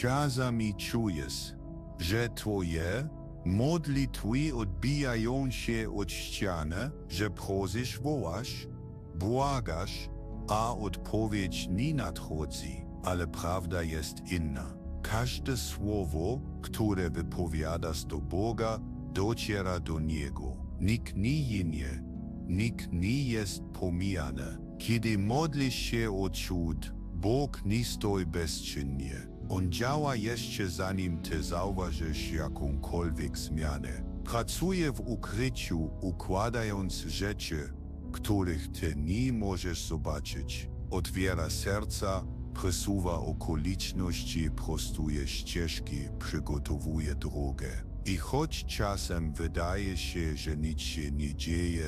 Czasami czujesz, że twoje modlitwy odbijają się od ściany, że prosisz, wołasz, błagasz, a odpowiedź nie nadchodzi, ale prawda jest inna. Każde słowo, które wypowiadasz do Boga, dociera do Niego. Nikt nie ginie, nikt nie jest pomijany. Kiedy modlisz się o cud, Bóg nie stoi bezczynnie. On działa jeszcze zanim ty zauważysz jakąkolwiek zmianę. Pracuje w ukryciu, układając rzeczy, których ty nie możesz zobaczyć. Otwiera serca, przesuwa okoliczności, prostuje ścieżki, przygotowuje drogę. I choć czasem wydaje się, że nic się nie dzieje,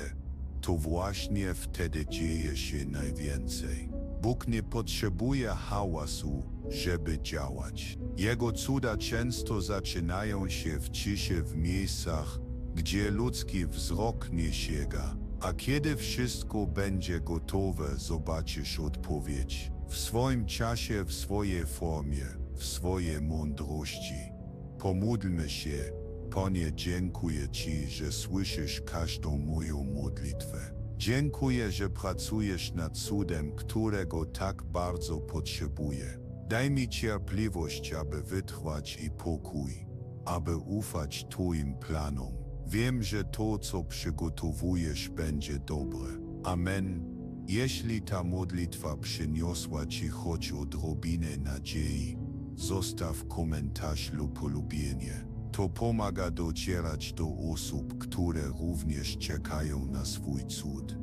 to właśnie wtedy dzieje się najwięcej. Bóg nie potrzebuje hałasu, żeby działać. Jego cuda często zaczynają się w ciszy w miejscach, gdzie ludzki wzrok nie sięga. A kiedy wszystko będzie gotowe, zobaczysz odpowiedź. W swoim czasie, w swojej formie, w swojej mądrości. Pomódlmy się. Panie, dziękuję Ci, że słyszysz każdą moją modlitwę. Dziękuję, że pracujesz nad cudem, którego tak bardzo potrzebuję. Daj mi cierpliwość, aby wytrwać i pokój, aby ufać Twoim planom. Wiem, że to, co przygotowujesz, będzie dobre. Amen. Jeśli ta modlitwa przyniosła Ci choć odrobinę nadziei, zostaw komentarz lub polubienie. To pomaga docierać do osób, które również czekają na swój cud.